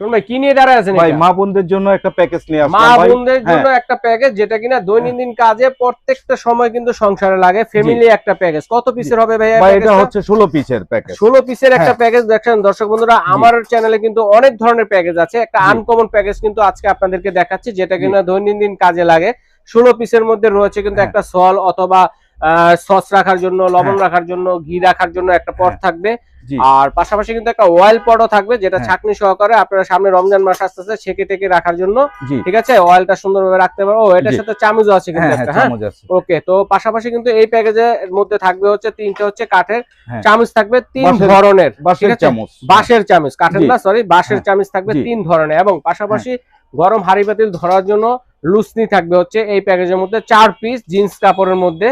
ভাই কি নিয়ে দাঁড়ায় আছেন ভাই মা বোনদের জন্য একটা প্যাকেজ নিয়ে মা আসলাম বোনদের জন্য হ্যাঁ। একটা প্যাকেজ যেটা কিনা দৈনন্দিন কাজে প্রত্যেকটা সময় কিন্তু সংসারে লাগে। ফ্যামিলি একটা প্যাকেজ কত পিসের হবে ভাই ভাই এটা হচ্ছে ষোলো পিসের প্যাকেজ ষোলো পিসের একটা হ্যাঁ। প্যাকেজ দেখছেন দর্শক বন্ধুরা আমার চ্যানেলে কিন্তু অনেক ধরনের প্যাকেজ আছে। একটা আনকমন প্যাকেজ কিন্তু আজকে আপনাদেরকে দেখাচ্ছি যেটা কিনা দৈনন্দিন কাজে লাগে। ষোলো পিসের মধ্যে রয়েছে কিন্তু হ্যাঁ। একটা সল অথবা সস রাখার জন্য লবণ হ্যাঁ। রাখার জন্য ঘি রাখার জন্য একটা পট হ্যাঁ। থাকবে আর পাশাপাশি কিন্তু একটা অয়েল পটও থাকবে যেটা হ্যাঁ। ছাকনি সহকারে আপনারা সামনে রমজান মাস আসতেছে সেকে টেকে রাখার জন্য ঠিক আছে অয়েলটা সুন্দরভাবে রাখতে পারো ও এটার। সাথে চামচও আছে কিন্তু হ্যাঁ হ্যাঁ হ্যাঁ ওকে তো পাশাপাশি কিন্তু এই প্যাকেজের মধ্যে থাকবে হচ্ছে তিনটে হচ্ছে কাঠের হ্যাঁ। চামচ থাকবে তিন ধরনের বাঁশের ঠিক আছে? চামচ বাঁশের চামচ কাঠের না সরি বাঁশের হ্যাঁ। চামচ থাকবে তিন ধরনের এবং পাশাপাশি গরম হাড়ি পাতিল ধরার জন্য লুসনি থাকবে হচ্ছে এই প্যাকেজের মধ্যে চার পিস জিন্স কাপড়ের মধ্যে।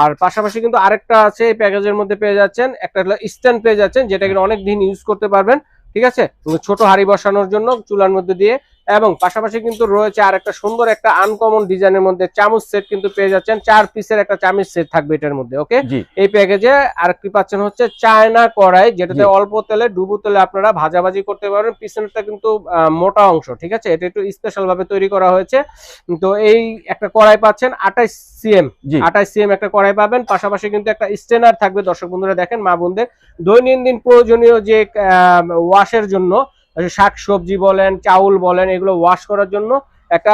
আর পাশাপাশি কিন্তু আরেকটা আছে এই প্যাকেজের মধ্যে পেয়ে যাচ্ছেন একটা স্ট্যান্ড পেয়ে যাচ্ছেন যেটা কিন্তু অনেক দিন ইউজ করতে পারবেন ঠিক আছে? ছোট হাড়ি বসানোর জন্য চুলার মধ্যে দিয়ে এবং পাশাপাশি কিন্তু রয়েছে আর একটা সুন্দর একটা আনকমন ডিজাইনের মধ্যে চামচ সেট কিন্তু পেয়ে যাচ্ছেন। চার পিসের একটা চামচ সেট থাকবে এটার মধ্যে ওকে এই প্যাকেজে আরেকটি পাচ্ছেন হচ্ছে চায়না কড়াই যেটাতে অল্প তেলে ডুবু তেলে আপনারা ভাজাভাজি করতে পারবেন। পিছনেরটা কিন্তু মোটা অংশ ঠিক আছে? এটা একটু স্পেশাল ভাবে তৈরি করা হয়েছে। তো এই একটা কড়াই পাচ্ছেন আঠাইশ সিএম আঠাইশ সিএম একটা কড়াই পাবেন। পাশাপাশি কিন্তু একটা স্টেনার থাকবে দর্শক বন্ধুরা দেখেন মা বোনদের। দৈনন্দিন প্রয়োজনীয় যে ওয়াশের জন্য শাক সবজি বলেন চাউল বলেন এগুলো ওয়াশ করার জন্য একটা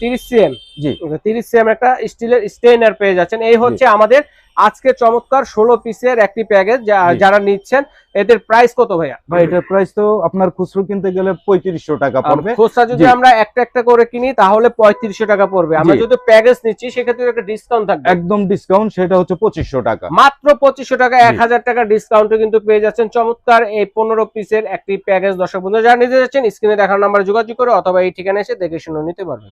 তিরিশ সিএম জি। তিরিশ সিএম একটা স্টিলের স্টেইনার পেয়ে যাচ্ছেন। এই হচ্ছে আমাদের আজকে চমৎকার ষোলো পিসের একটি প্যাকেজ। যারা নিচ্ছেন এদের প্রাইস কত ভাইয়া? ভাই এটার প্রাইস তো আপনার খুচরো কিনতে গেলে পঁয়ত্রিশশো টাকা পড়বে। খুচরা যদি আমরা একটা একটা করে কিনি তাহলে পঁয়ত্রিশশো টাকা পড়বে। আমরা যদি প্যাকেজ নিচ্ছি সেক্ষেত্রে একটা ডিসকাউন্ট থাকবে। একদম ডিসকাউন্ট সেটা হচ্ছে পঁচিশশো টাকা। মাত্র পঁচিশশো টাকা এক হাজার টাকা ডিসকাউন্টে কিন্তু পেয়ে যাচ্ছেন চমৎকার এই পনেরো পিসের একটি প্যাকেজ দর্শক বন্ধু যারা নিতে যাচ্ছেন স্ক্রিনে দেখার নাম্বার যোগাযোগ করে অথবা এই ঠিকানা এসে দেখে শুনে নিতে পারবেন।